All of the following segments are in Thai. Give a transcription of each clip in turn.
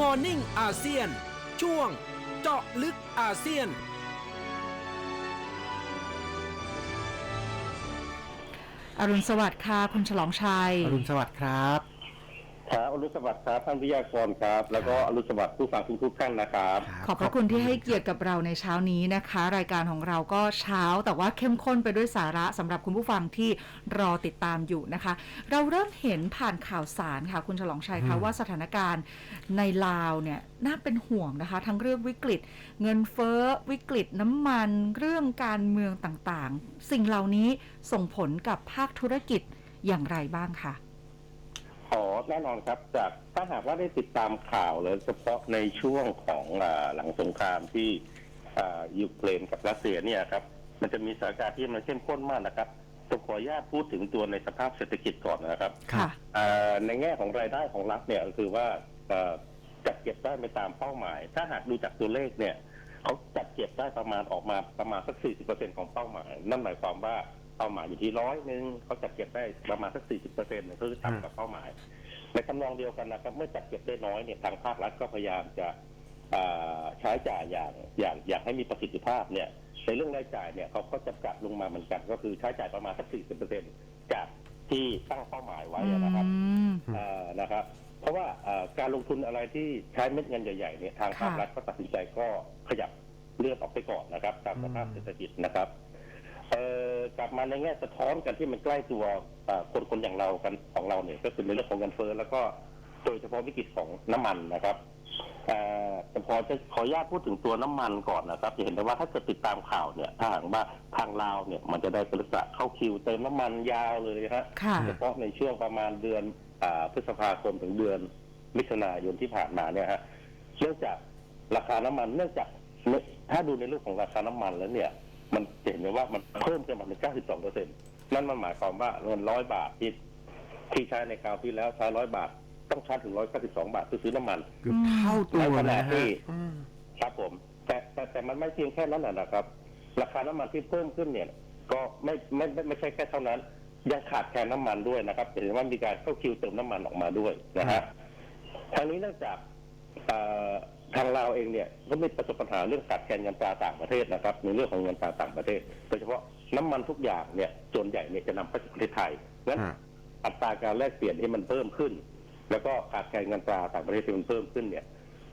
Morning อาเซียน ช่วงเจาะลึกอาเซียนอรุณสวัสดิ์ค่ะ คุณฉลองชัย อรุณสวัสดิ์ครับ ครับอรุณสวัสดิ์ครับท่านวิทยากรครับ แล้วก็อรุณสวัสดิ์ผู้ฟังทุกๆท่านนะครับ ขอบพระคุณที่ให้เกียรติกับเราในเช้านี้นะคะ รายการของเราก็เช้าแต่ว่าเข้มข้นไปด้วยสาระสำหรับคุณผู้ฟังที่รอติดตามอยู่นะคะ เราเริ่มเห็นผ่านข่าวสารค่ะ คุณฉลองชัยคะอืมว่าสถานการณ์ในลาวเนี่ยน่าเป็นห่วงนะคะ ทั้งเรื่องวิกฤต เงินเฟ้อวิกฤตน้ำมันเรื่องการเมืองต่างๆ สิ่งเหล่านี้ส่งผลกับภาคธุรกิจอย่างไรบ้างคะ ขอแน่นอนครับจากถ้าหากว่าได้ติดตามข่าวเลยเฉพาะในช่วงของอาหลังสงครามที่อ่ายูเครนกับรัสเซียเนี่ยครับมันจะมีสถานการณ์ที่มันเข้มข้นมากนะครับต้องขออนุญาตพูดถึงตัวในสภาพเศรษฐกิจก่อนนะครับค่ะอ่าในแง่ของรายได้ของรัฐเนี่ยก็คือว่าเอ่อจัดเก็บได้ไปตามเป้าหมาย ถ้าหากดูจากตัวเลขเนี่ยเขาจัดเก็บได้ประมาณออกมาประมาณสัก 40%ของเป้าหมาย นั่นหมายความว่าเป้าหมายอยู่ที่ร้อยหนึ่งเขาจัดเก็บได้ประมาณสัก40%เนี่ยคือต่ำกว่าเป้าหมายในคำนองเดียวกันนะครับเมื่อจัดเก็บได้น้อยเนี่ยทางภาครัฐก็พยายามจะอ่าใช้จ่ายอย่างอย่างอย่างให้มีประสิทธิภาพเนี่ยในเรื่องรายจ่ายเนี่ยเขาก็จะกัดลงมาเหมือนกัน ก็คือใช้จ่ายประมาณสัก40%จากที่ตั้งเป้าหมายไว้นะครับอืมเอ่อนะครับเพราะว่าเอ่อการลงทุนอะไรที่ใช้เม็ดเงินใหญ่ๆเนี่ยทางภาคค่ะรัฐก็ตัดสินใจก็ขยับเลื่อนออกไปก่อนนะครับ ตามสภาพอืมเศรษฐกิจนะครับ เอ่อกลับมาในแง่สะท้อนกันที่มันใกล้ตัวเอ่อคนคนอย่างเรากันของเราเนี่ยก็คือในเรื่องของเงินเฟ้อแล้วก็โดยเฉพาะวิกฤตของน้ำมันนะครับเอ่อแต่พอจะขออนุญาตพูดถึงตัวน้ำมันก่อนนะครับจะเห็นได้ว่าถ้าเกิดติดตามข่าวเนี่ยถ้าหากว่าทางลาวเนี่ยมันจะได้เป็นลักษณะเข้าคิวเติมน้ำมันยาวเลยฮะค่ะเฉพาะในช่วงประมาณเดือนอาพฤษภาคมถึงเดือนมิถุนายนที่ผ่านมาเนี่ยฮะเนื่องจากราคาน้ำมันเนื่องจากถ้าดูในเรื่องของราคาน้ำมันแล้วเนี่ย มันจะเห็นได้ว่ามันเพิ่มขึ้นมาเป็น 92เปอร์เซ็นต์นั่นมันหมายความว่าเงินร้อยบาทที่ที่ใช้ในคราวที่แล้วใช้ร้อยบาท ต้องใช้ถึงร้อยเก้าสิบสองบาทเพื่อซื้อน้ำมันเกือบเท่าตัวในขเลยณะนะที่ฮะอืมครับผม แต่แต่แต่มันไม่เพียงแค่นั้นนะนะครับ ราคาน้ำมันที่เพิ่มขึ้นเนี่ย ก็ไม่ไม่ไม่ไม่ใช่แค่เท่านั้น ยังขาดแคลนน้ำมันด้วยนะครับเห็นว่ามีการเข้าคิวเติมน้ำมันออกมาด้วยนะฮะทางนี้เนื่องจากเอ่อ ทางลาวเองเนี่ยก็มีประสบปัญหาเรื่องขาดแคลนเงินตราต่างประเทศนะครับในเรื่องของเงินตราต่างประเทศ โดยเฉพาะน้ำมันทุกอย่างเนี่ยส่วนใหญ่เนี่ยจะนำเข้าจากประเทศไทยงั้นอ่าอัตราการแลกเปลี่ยนที่มันเพิ่มขึ้น แล้วก็ขาดแคลนเงินตราต่างประเทศที่มันเพิ่มขึ้นเนี่ย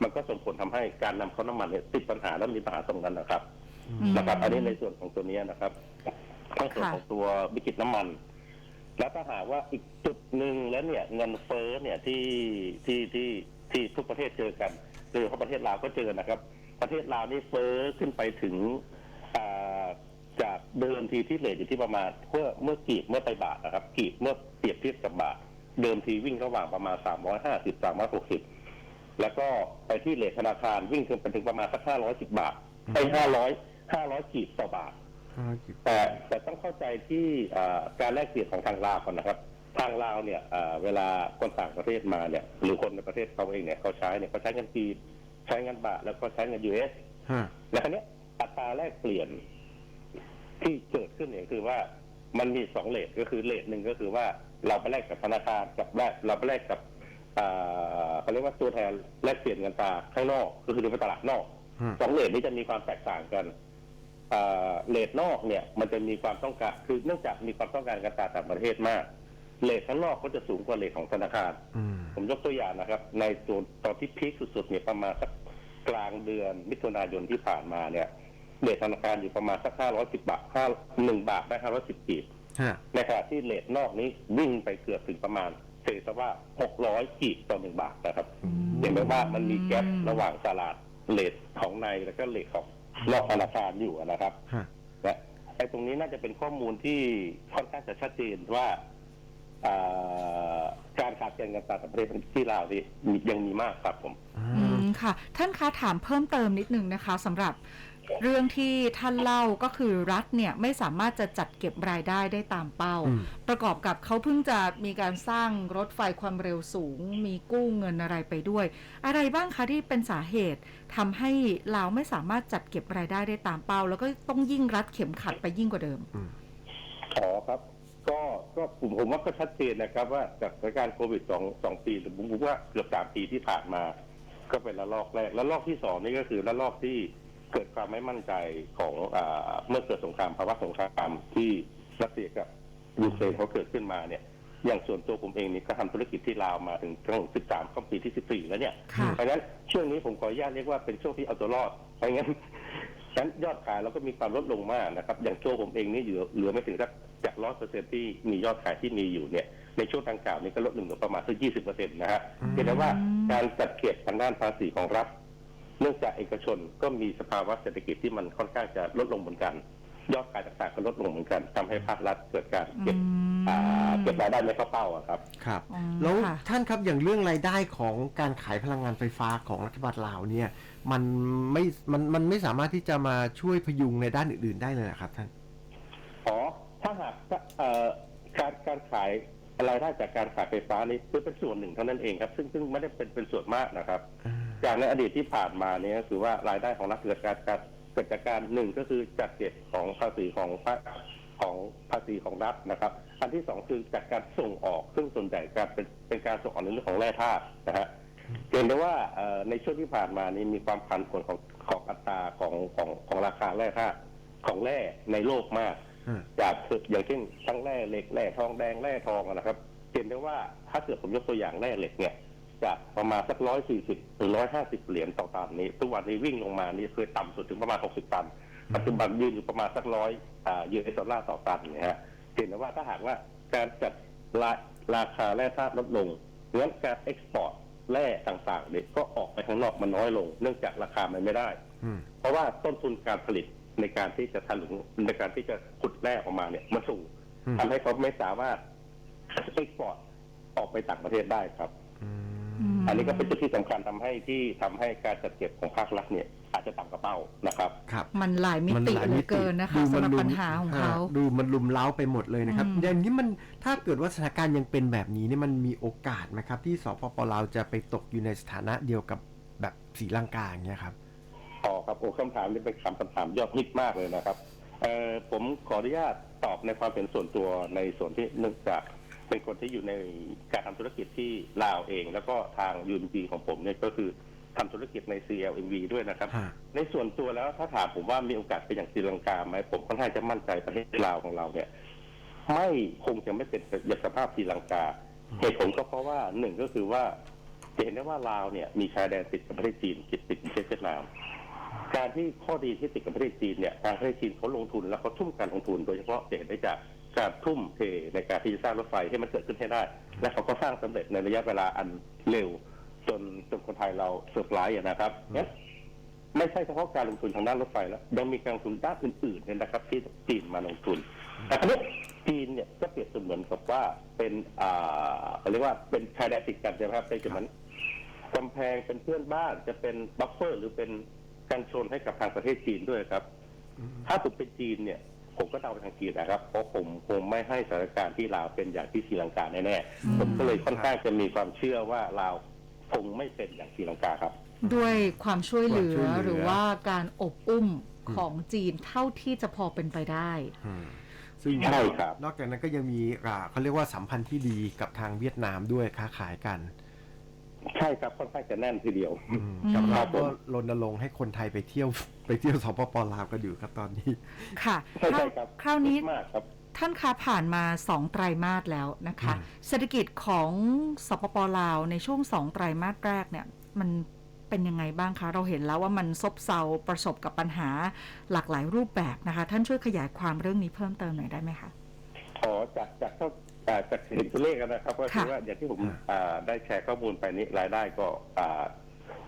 มันก็ส่งผลทำให้การนำเข้าน้ำมันเนี่ยติดปัญหาและมีปัญหาตรงนั้นนะครับอืมนะครับ อันนี้ในส่วนของตัวเนี้ยนะครับในส่วนค่ะของตัววิกฤตน้ำมัน แล้วถ้าหากว่าอีกจุดหนึ่งแล้วเนี่ยเงินเฟ้อเนี่ยที่ที่ที่ที่ทุกประเทศเจอกัน โดยเฉพาะประเทศลาวก็เจอนะครับ ประเทศลาวนี่เฟ้อขึ้นไปถึงอ่าจากเดิมทีที่เลทอยู่ที่ประมาณเมื่อเมื่อกีบเมื่อไปบาทนะครับ กีบเมื่อเปรียบเทียบกับบาท เดิมทีวิ่งระหว่างประมาณ350 360แล้วก็ไปที่เลทธนาคารวิ่งขึ้นไปถึงประมาณสัก510บาทไป500 500กีบต่อบาทภารกิจแต่แต่ต้องเข้าใจที่อ่าการแลกเปลี่ยนของทางลาวก่อนนะครับ ทางลาวเนี่ยอ่าเวลาคนต่างประเทศมาเนี่ยหรือคนในประเทศเขาเองเนี่ยเขาใช้เนี่ยเขาใช้เงินกีบใช้เงินบาทแล้วก็ใช้เงินยูเอสฮะแล้วคราวเนี้ยอัตราแลกเปลี่ยนที่เกิดขึ้นเนี่ยคือว่ามันมีสองเลทก็คือเลทหนึ่งก็คือว่าเราไปแลกกับธนาคารกับแลกเราไปแลกกับอ่าเขาเรียกว่าตัวแทนแลกเปลี่ยนเงินตราข้างนอกก็คือในตลาดนอกฮะสองเลทนี้จะมีความแตกต่างกันอ่าเลทนอกเนี่ย มันจะมีความต้องการคือเนื่องจากมีความต้องการการตลาดต่างประเทศมาก เลทข้างนอกก็จะสูงกว่าเลทของธนาคาร อืมผมยกตัวอย่างนะครับ ในตัวตอนที่พีคสุดๆเนี่ยประมาณสักกลางเดือนมิถุนายนที่ผ่านมาเนี่ยเลทธนาคารอยู่ประมาณสักห้าร้อยสิบบาทห้าหนึ่งบาทได้ห้าร้อยสิบกีบฮะในขณะที่เลทนอกนี้วิ่งไปเกือบถึงประมาณเศษว่าหกร้อยกีบต่อหนึ่งบาทนะครับ เห็นไหมว่ามันมีแกลระหว่างตลาดเลทของในแล้วก็เลทของนอกธนาคารอยู่นะครับ ฮะนะไอ้ตรงนี้น่าจะเป็นข้อมูลที่ค่อนข้างจะชัดเจนว่าอ่า การขาดแคลนเงินตราต่างประเทศที่ลาวนี่มียังมีมากครับผมอ่อืามค่ะ ท่านคะถามเพิ่มเติมนิดนึงนะคะสำหรับเรื่องที่ท่านเล่าก็คือรัฐเนี่ยไม่สามารถจะจัดเก็บรายได้ได้ตามเป้า อืม ประกอบกับเขาเพิ่งจะมีการสร้างรถไฟความเร็วสูง มีกู้เงินอะไรไปด้วย อะไรบ้างคะที่เป็นสาเหตุทำให้ลาวไม่สามารถจัดเก็บรายได้ได้ตามเป้า แล้วก็ต้องยิ่งรัดเข็มขัดไปยิ่งกว่าเดิมอืมอ๋อครับ ก็ก็ผมผมว่าก็ชัดเจนนะครับว่าจากสถานการณ์โควิดสองสองปีหรือผมว่าเกือบสามปีที่ผ่านมา ก็เป็นระลอกแรกระลอกที่สองนี่ก็คือระลอกที่เกิดความไม่มั่นใจของอาเมื่อเกิดสงครามภาวะสงครามที่รัสเซียกับยูเครนเขาเกิดขึ้นมาเนี่ย อย่างส่วนตัวผมเองนี่ก็ทำธุรกิจที่ลาวมาถึงตั้ง13เข้าปีที่14แล้วเนี่ยค่ะ เพราะฉะนั้นช่วงนี้ผมขออนุญาตเรียกว่าเป็นช่วงที่เอาตัวรอดเพราะงั้นฉะนั้นยอดขายเราก็มีความลดลงมากนะครับ อย่างตัวผมเองนี่เหลือเหลือไม่ถึงสัก จากร้อยเปอร์เซ็นที่มียอดขายที่มีอยู่เนี่ยในช่วงดังกล่าวนี้ก็ลดลงเหลือประมาณสักยี่สิบเปอร์เซ็นต์นะฮะอืมเห็นได้ว่าการจัดเก็บทางด้านภาษีของรัฐเนื่องจากเอกชนก็มีสภาวะเศรษฐกิจที่มันค่อนข้างจะลดลงเหมือนกัน ยอดขายต่างๆก็ลดลงเหมือนกันทำให้ภาครัฐเกิดการเก็บอืมอ่าเก็บรายได้ไม่เข้าเป้าอะครับ ครับอืมแล้วค่ะท่านครับอย่างเรื่องรายได้ของการขายพลังงานไฟฟ้าของรัฐบาลลาวเนี่ย มันไม่มันมันไม่สามารถที่จะมาช่วยพยุงในด้านอื่น ๆ ได้เลยเหรอครับท่าน อ๋อ ถ้าหากเอ่อการการขายรายได้จากการขายไฟฟ้านี่คือเป็นส่วนหนึ่งเท่านั้นเองครับ ซึ่งซึ่งไม่ได้เป็นเป็นส่วนมากนะครับจากในอดีตที่ผ่านมาเนี่ยก็คือว่ารายได้ของรัฐเกิดการการเกิดจากการหนึ่งก็คือจัดเก็บของภาษีของภาของภาษีของรัฐนะครับ อันที่สองคือจากการส่งออกซึ่งส่วนใหญ่การเป็นเป็นการส่งออกในเรื่องของแร่ธาตุนะฮะเห็นได้ว่าเอ่อในช่วงที่ผ่านมานี่มีความผันผวนของของอัตราของของของราคาแร่ธาตุของแร่ในโลกมากอืม จากอย่างเช่นทั้งแร่เหล็กแร่ทองแดงแร่ทองอะนะครับเห็นได้ว่าถ้าเกิดผมยกตัวอย่างแร่เหล็กเนี่ยจากประมาณสักร้อยสี่สิบหรือร้อยห้าสิบเหรียญต่อตันนี้ทุกวันนี้วิ่งลงมานี่เคยต่ำสุดถึงประมาณหกสิบตันปัจจุบันยืนอยู่ประมาณสักร้อยอ่ายูเอสดอลลาร์ต่อตันเนี่ยฮะเห็นได้ว่าถ้าหากว่าการจัดราราคาแร่ธาตุลดลงงั้นการเอ็กซ์พอร์ตแร่ต่างๆเนี่ยก็ออกไปข้างนอกมันน้อยลง เนื่องจากราคามันไม่ได้อืมเพราะว่าต้นทุนการผลิต ในการที่จะถลุงในการที่จะขุดแร่ออกมาเนี่ยมันสูงอืมทำให้เขาไม่สามารถเอ็กซ์พอร์ตออกไปต่างประเทศได้ครับอืมมอันนี้ก็เป็นจุดที่สำคัญทำให้ที่ทำให้การจัดเก็บของภาครัฐเนี่ย อาจจะต่ำกระเป้านะครับครับ มันหลายมิติเหลือเกินนะคะดูสำหรับลุมปัญหาของเขาฮะดูมันลุมเล้าไปหมดเลยนะครับอืมอย่างนี้มันถ้าเกิดว่าสถานการณ์ยังเป็นแบบนี้เนี่ยมันมีโอกาสไหมครับ ที่สปปลาวจะไปตกอยู่ในสถานะเดียวกับแบบศรีลังกาอย่างเงี้ยครับ ต่อครับโอ้คำถามนี้เป็นคำคำถามยอดฮิตมากเลยนะครับเอ่อผมขออนุญาตตอบในความเป็นส่วนตัวในส่วนที่เนื่องจากเป็นคนที่อยู่ในการทำธุรกิจที่ลาวเอง แล้วก็ทางยูนจีของผมเนี่ยก็คือทำธุรกิจใน CLMV ด้วยนะครับฮะในส่วนตัวแล้วถ้าถามผมว่ามีโอกาสเป็นอย่างศรีลังกาไหมผมค่อนข้างจะมั่นใจประเทศลาวของเราเนี่ยไม่คงจะไม่เป็นอย่างสภาพศรีลังกาเหตุผลก็เพราะว่าหนึ่งก็คือว่าจะเห็นได้ว่าลาวเนี่ยมีชายแดนติดกับประเทศจีนติดติดกับประเทศเวียดนาม การที่ข้อดีที่ติดกับประเทศจีนเนี่ยทางประเทศจีนเขาลงทุนแล้วเขาทุ่มการลงทุน โดยเฉพาะจะเห็นได้จากการทุ่มเทในการที่จะสร้างรถไฟให้มันเกิดขึ้นให้ได้ และเขาก็สร้างสำเร็จในระยะเวลาอันเร็ว จนจนคนไทยเราเซอร์ไพรส์อะนะครับงั้นไม่ใช่เฉพาะการลงทุนทางด้านรถไฟแล้วยังมีการลงทุนด้านอื่นๆเนี่ยนะครับ ที่จีนมาลงทุน แต่คราวนี้จีนเนี่ยก็เปรียบเสมือนกับว่าเป็นอ่าเขาเรียกว่าเป็นชายแดนติดกันใช่ไหมครับเป็นเหมือนกำแพงเป็นเพื่อนบ้านจะเป็นบัฟเฟอร์ หรือเป็น กันชนให้กับทางประเทศจีนด้วยครับ ถ้าผมเป็นจีนเนี่ย ผมก็เดาไปทางจีนนะครับ เพราะผมคงไม่ให้สถานการณ์ที่ลาวเป็นอย่างที่ศรีลังกาแน่อืมๆผมก็เลยค่อนข้างจะมีความเชื่อว่าลาวคงไม่เป็นอย่างศรีลังกาครับ ด้วยความช่วยเหลืความช่อวยเหลือหรือว่าการอบอุ้มของจีนเท่าที่จะพอเป็นไปได้อืมซึ่งใช่ครับนอกจากนั้นก็ยังมีอ่าเขาเรียกว่าสัมพันธ์ที่ดีกับทางเวียดนามด้วยค้าขายกัน ใช่ครับค่อนข้างจะแน่นทีเดียวอืมอืมกับครัเราบผมก็รณรงค์ให้คนไทยไปเที่ยวไปเที่ยวสปปลาวกันอยู่ครับตอนนี้ ค่ะใช่ใช่ครับคราวนี้มากครับท่านคะผ่านมาสองไตรมาสแล้วนะคะอืมเศรษฐกิจของสปปลาวในช่วงสองไตรมาสแรกเนี่ย มันเป็นยังไงบ้างคะ เราเห็นแล้วว่ามันซบเซาประสบกับปัญหาหลากหลายรูปแบบนะคะ ท่านช่วยขยายความเรื่องนี้เพิ่มเติมหน่อยได้ไหมคะขอจากจากเท่าอ่า จากเห็นตัวเลขนะครับ ก็คือค่ะว่าอย่างที่ผมอ่าอ่าได้แชร์ข้อมูลไปนี้รายได้ก็อ่า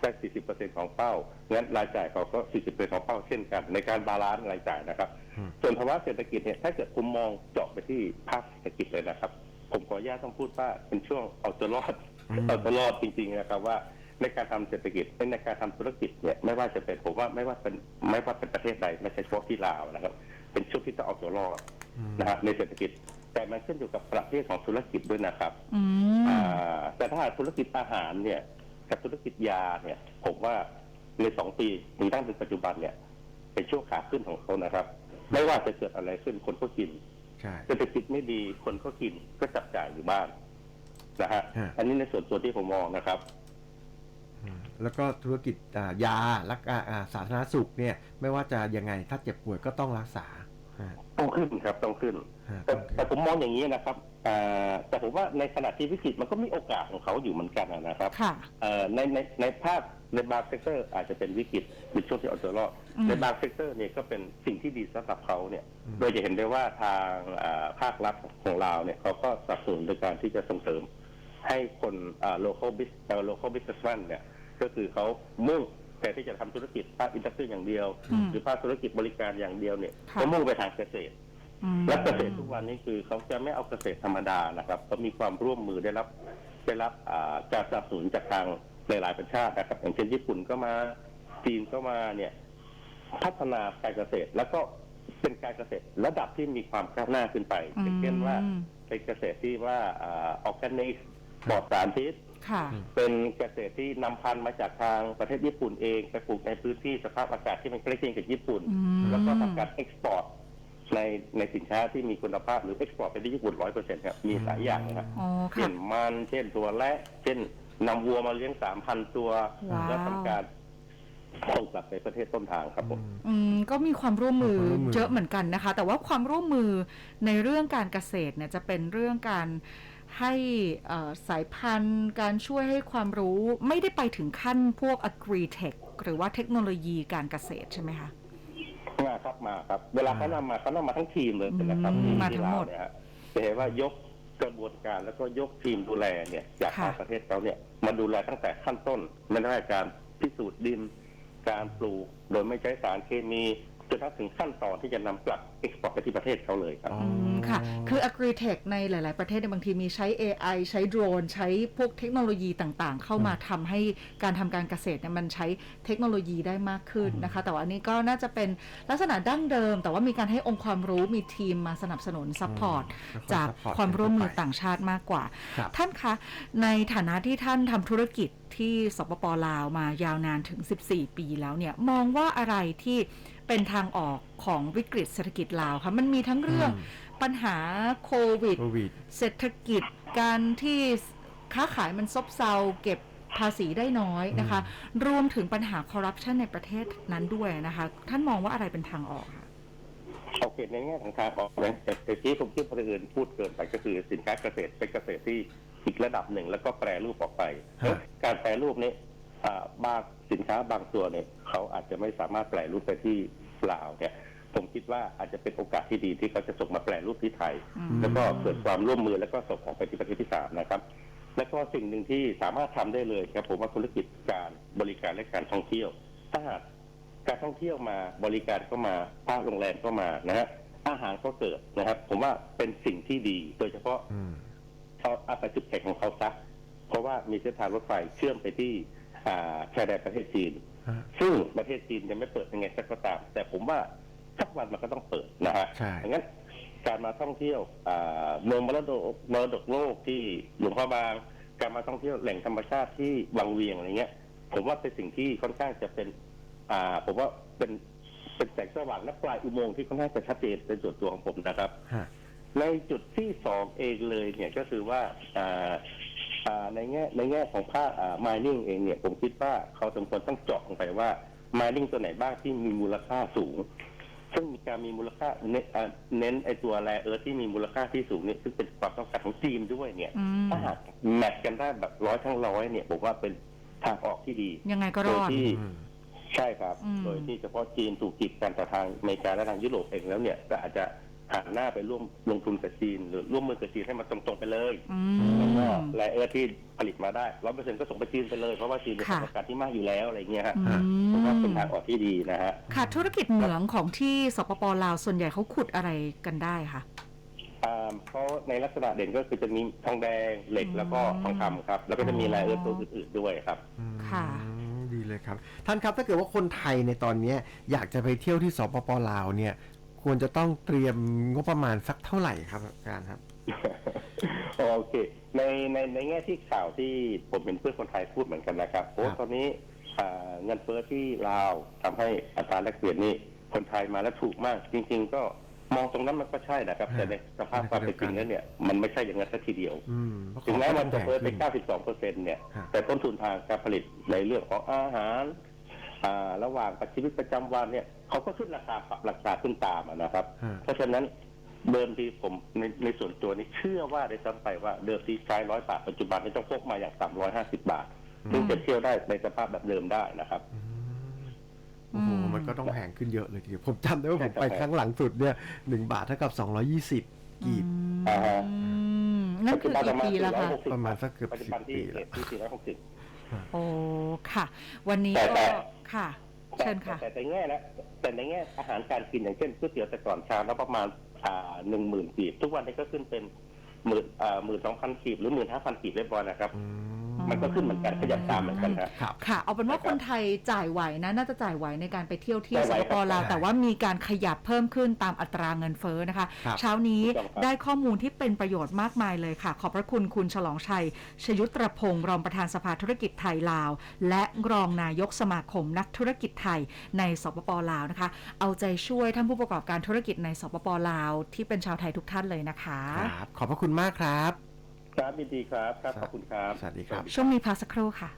ได้ 40%ของเป้า งั้นรายจ่ายเขาก็ 40%ของเป้าเช่นกัน ในการบาลานซ์รายจ่ายนะครับอืมส่วนภาวะเศรษฐกิจเนี่ย ถ้าเกิดผมมองเจาะไปที่ภาคเศรษฐกิจเลยนะครับ ผมขออนุญาตต้องพูดว่าเป็นช่วงเอาตัวรอดอืมเอาตัวรอดจริงๆนะครับว่าในการทำเศรษฐกิจในการทำธุรกิจเนี่ยไม่ว่าจะเป็นผมว่าไม่ว่าเป็นไม่ว่าเป็นประเทศใดไม่ใช่เฉพาะที่ลาวนะครับ เป็นช่วงที่จะเอาตัวรอดอืมนะฮะในเศรษฐกิจ แต่มันขึ้นอยู่กับประเภทของธุรกิจด้วยนะครับอืมอ่าแต่ถ้าธุรกิจอาหารเนี่ย กับธุรกิจยาเนี่ย ผมว่าในสองปีถึงตั้งถึงปัจจุบันเนี่ย เป็นช่วงขาขึ้นของเขานะครับ ไม่ว่าจะเกิดอะไรขึ้นคนก็กิน ใช่ เศรษฐกิจไม่ดีคนก็กินก็จับจ่ายอยู่บ้านนะฮะฮะ อันนี้ในส่วนตัวที่ผมมองนะครับ อืมแล้วก็ธุรกิจอ่ายาและอ่าอ่าสาธารณสุขเนี่ย ไม่ว่าจะยังไงถ้าเจ็บป่วยก็ต้องรักษาฮะ ต้องขึ้นครับต้องขึ้นฮะแต่ต้องแต่ผมมองอย่างนี้นะครับอ่าแต่ผมว่าในขณะที่วิกฤตมันก็มีโอกาสของเขาอยู่เหมือนกันนะครับค่ะเอ่อในในในภาคในบางเซกเตอร์อาจจะเป็นวิกฤตในช่วงที่เอาตัวรอดอืมในบางเซกเตอร์เนี่ยก็เป็นสิ่งที่ดีสำหรับเขาเนี่ย โดยจะเห็นได้ว่าทางอ่าภาครัฐของเราเนี่ยเขาก็สนับสนุนโดยการที่จะส่งเสริม ให้คนอ่า local business เอ่อ local businessman เนี่ยก็คือเขามุ่ง แต่ที่จะทำธุรกิจภาคอินดัสทรีอย่างเดียวอืมหรือภาคธุรกิจบริการอย่างเดียวเนี่ยค่ะก็มุ่งไปทางเกษตรอืมและเกษตรทุกวันนี้คือเขาจะไม่เอาเกษตรธรรมดานะครับเขามีความร่วมมือได้รับได้รับอ่าการสนับสนุนจากทางหลายๆประเทศนะครับอย่างเช่นญี่ปุ่นก็มาจีนก็มาเนี่ยพัฒนาการเกษตรแล้วก็เป็นการเกษตรระดับที่มีความก้าวหน้าขึ้นไปอย่างเช่นว่าอืมเป็นเกษตรที่ว่าออร์แกนิกปลอดสารพิษ ค่ะ เป็นเกษตรที่นำพันธุ์มาจากทางประเทศญี่ปุ่นเองไปปลูกในพื้นที่สภาพอากาศที่มันใกล้เคียงกับญี่ปุ่น อืม แล้วก็ทำการเอ็กซ์พอร์ตในในสินค้าที่มีคุณภาพหรือเอ็กซ์พอร์ตไปที่ญี่ปุ่นร้อยเปอร์เซ็นต์ครับมีหลายอย่างนะครับ อ๋อเช่ค่ะ นมันเช่นตัวและ เช่นนำวัวมาเลี้ยงสามพันตัว ว้าว แล้วทำการส่งกลับไปประเทศต้นทางครับผม อืมก็มีความร่วมมือความร่วมมือ เยอะเหมือนกันนะคะ แต่ว่าความร่วมมือในเรื่องการเกษตรเนี่ยจะเป็นเรื่องการ ให้เอ่อสายพันธุ์การช่วยให้ความรู้ไม่ได้ไปถึงขั้นพวก agri-tech หรือว่าเทคโนโลยีการเกษตรใช่ไหมคะมาครับมาครับ เวลาเขานำมาเขานำมาทั้งทีมเลยนะครับอืมที่มาที่ทั้งหมดลาวเนี่ยฮะจะเห็นว่ายกกระบวนการแล้วก็ยกทีมดูแลเนี่ยจากค่ะภาคประเทศเขาเนี่ยมาดูแลตั้งแต่ขั้นต้นไม่ได้การพิสูจน์ดิน การปลูก โดยไม่ใช้สารเคมีจนถึงขั้นตอนที่จะนำกลับ เอ็กซ์พอร์ตไปที่ประเทศเขาเลยครับอ๋ออืมค่ะ คือ agri-tech ในหลาย ๆ ประเทศเนี่ยบางทีมีใช้ AI ใช้โดรน ใช้พวกเทคโนโลยีต่าง ๆ เข้ามาทำให้การทำการเกษตรเนี่ยมันใช้เทคโนโลยีได้มากขึ้นนะคะ แต่ว่าอันนี้ก็น่าจะเป็นลักษณะดั้งเดิม แต่ว่ามีการให้องค์ความรู้มีทีมมาสนับสนุนซัพพอร์ตแล้วก็จาก support ความร่วมมือกันไปต่างชาติมากกว่า ครับ ท่านคะ ในฐานะที่ท่านทำธุรกิจที่สปปลาวมายาวนานถึง 14 ปีแล้วเนี่ย มองว่าอะไรที่เป็นทางออก ของวิกฤตเศรษฐกิจลาวคะมันมีทั้งเรื่องปัญหาโควิด โควิด เศรษฐกิจการที่ค้าขายมันซบเซาเก็บภาษีได้น้อยนะคะ รวมถึงปัญหาคอร์รัปชันในประเทศนั้นด้วยนะคะ ท่านมองว่าอะไรเป็นทางออกคะโอเคในแง่ของทางออกนะแต่แต่ที่ผมคิดคนอื่นพูดเกินไปก็คือสินค้าเกษตรเป็นเกษตรที่อีกระดับหนึ่งแล้วก็แปรรูปออกไปฮะการแปรรูปนี้อ่าบางสินค้าบางตัวเนี่ยเขาอาจจะไม่สามารถแปรรูปไปที่ลาวเนี่ย ผมคิดว่าอาจจะเป็นโอกาสที่ดีที่เขาจะส่งมาแปรรูปที่ไทยอืมแล้วก็เกิดความร่วมมือแล้วก็ส่งออกไปที่ประเทศที่สามนะครับ แล้วก็สิ่งหนึ่งที่สามารถทำได้เลยครับผมว่าธุรกิจการบริการและการท่องเที่ยว ถ้าหากการท่องเที่ยวมาบริการก็มาภาคโรงแรมก็มานะฮะอาหารก็เกิดนะครับ ผมว่าเป็นสิ่งที่ดี โดยเฉพาะอืมเขาอาศัยจุดแข็งของเขาซะเพราะว่ามีเส้นทางรถไฟเชื่อมไปที่อ่าชายแดนประเทศจีนฮะซึ่งประเทศจีนยังไม่เปิดยังไงสักก็ตาม แต่ผมว่า สักวันมันก็ต้องเปิดนะฮะใช่ ดังนั้นการมาท่องเที่ยวอ่าเมืองมรดกมรดกโลกที่หลวงพ่อบาง การมาท่องเที่ยวแหล่งธรรมชาติที่วังเวียงอะไรเงี้ย ผมว่าเป็นสิ่งที่ค่อนข้างจะเป็น อ่า ผมว่าเป็นเป็นแสงสว่างและปลายอุโมงค์ที่ค่อนข้างจะชัดเจนเป็นส่วนตัวของผมนะครับ ฮะ ในจุดที่สองเองเลยเนี่ยก็คือว่าอ่าอ่าในแง่ในแง่ของภาคอ่า mining เองเนี่ยผมคิดว่าเขาสมควรต้องเจาะลงไปว่า mining ตัวไหนบ้างที่มีมูลค่าสูง ซึ่งมีการมีมูลค่าเน้นอ่าเน้นไอตัวแรเออที่มีมูลค่าที่สูงเนี่ยซึ่งเป็นความต้องการของจีนด้วยเนี่ย อืมถ้าหากแมทกันได้แบบร้อยทั้งร้อยเนี่ยผมว่าเป็นทางออกที่ดี ยังไงก็รโดยอด ที่อืม ใช่ครับ อืม โดยที่เฉพาะจีนถูกกีดกันต่อทางอเมริกาและทางยุโรปเองแล้วเนี่ยก็อาจจะ หันหน้าไปร่วมลงทุนกับจีน หรือร่วมมือกับจีนให้มันตรงๆไปเลยอืแล้วก็ม แร่เออที่ผลิตมาได้ร้อยเปอร์เซ็นต์ก็ส่งไปจีนไปเลย เพราะว่าจีนเป็นค่ะประสบการณ์ที่มากอยู่แล้วอะไรเงี้ยฮะอืผมว่าเป็นมทางออกที่ดีนะฮะ ค่ะธุรกิจเหมืองของที่สปปลาวส่วนใหญ่เขาขุดอะไรกันได้คะ อ่าเพราะในลักษณะเด่นก็คือจะมีทองแดงเหล็กอืมแล้วก็ทองคำครับ แล้วก็จะมีแร่เออตัวอื่นๆด้วยครับ อืมค่ะ ดีเลยครับ ท่านครับถ้าเกิดว่าคนไทยในตอนเนี้ยอยากจะไปเที่ยวที่สปปลาวเนี่ย ควรจะต้องเตรียมงบประมาณสักเท่าไหร่ครับอาจารย์ครับ โอเค ในในในแง่ที่ข่าวที่ผมเป็นเพื่อนคนไทยพูดเหมือนกันนะครับเพราะว่าครับตอนนี้อ่าเงินเฟ้อที่ลาวทำให้อัตราแลกเปลี่ยนนี่คนไทยมาแล้วถูกมาก จริง ๆ ก็มองตรงนั้นมันก็ใช่นะครับ แต่ในสภาพความเป็นจริงแล้วเนี่ยมันไม่ใช่อย่างนั้นสักทีเดียวอืมเพราะถึงแม้ของมันจะแพงเพิ่มไปขึ้น92เปอร์เซ็นเนี่ยฮะแต่ต้นทุนทางการผลิตในเรื่องของอาหารอ่าระหว่างกับชีวิตประจำวันเนี่ย เขาก็ขึ้นราคาปรับราคาขึ้นตามอะนะครับ ฮะ เพราะฉะนั้นเดิมทีผมในในส่วนตัวนี้เชื่อว่าได้ซ้ำไปว่าเดิมทีใช้ร้อยบาทปัจจุบันนี้ต้องพกมาอย่างต่ำร้อยห้าสิบบาทซึ่งจะเที่ยวได้ในสภาพแบบเดิมได้นะครับ โอ้โหอืม มันก็ต้องแพงขึ้นเยอะเลยทีเดียวผมจำได้ว่าผมไปใช่ครับครั้งหลังสุดเนี่ยหนึ่งบาทเท่ากับสองร้อยี่สิบกีบ อ่าฮะ อืมนั่นคือปัจจุกี่บัปีแล้วคะ460ประมาณสักเกือบปัจจุบันที่10ปีแล้วที่สี่ร้อยหกสิบ โอ้ค่ะ วันนี้แต่แต่ก็ค่ะ เชิญค่ะ แต่ในแง่นะแต่ในแง่อาหารการกินอย่างเช่นก๋วยเตี๋ยวแต่ก่อนชามละประมาณอ่าหนึ่งหมื่นกีบทุกวันนี้ก็ขึ้นเป็นหมื่นอ่าหมื่นสองพันกีบหรือหมื่นห้าพันกีบเรียบร้อยนะครับ อืมั นก็ขึ้นเหมือนกันขยับตามเหมือนกันฮะครับค่ะ เอาเป็นว่าคนไทยจ่ายไหวนะน่าจะจ่ายไหวในการไปเที่ยวที่จ่ายสไหวปปลาวครับแต่ว่ามีการขยับเพิ่มขึ้นตามอัตราเงินเฟ้อนะคะครับเช้านี้ถูกต้องครับได้ข้อมูลที่เป็นประโยชน์มากมายเลยค่ะ ขอบพระคุณคุณฉลองชัย ชยุตรพงศ์รองประธานสภาธุรกิจไทยลาว และรองนายกสมาคมนักธุรกิจไทยในสปปลาวนะคะ เอาใจช่วยท่านผู้ประกอบการธุรกิจในสปปลาว ที่เป็นชาวไทยทุกท่านเลยนะคะ ครับ ขอบพระคุณมากครับ ครับยินดีครับ ครับ ขอบคุณครับ สวัสดีครับ ช่วงนี้พักสักครู่ค่ะ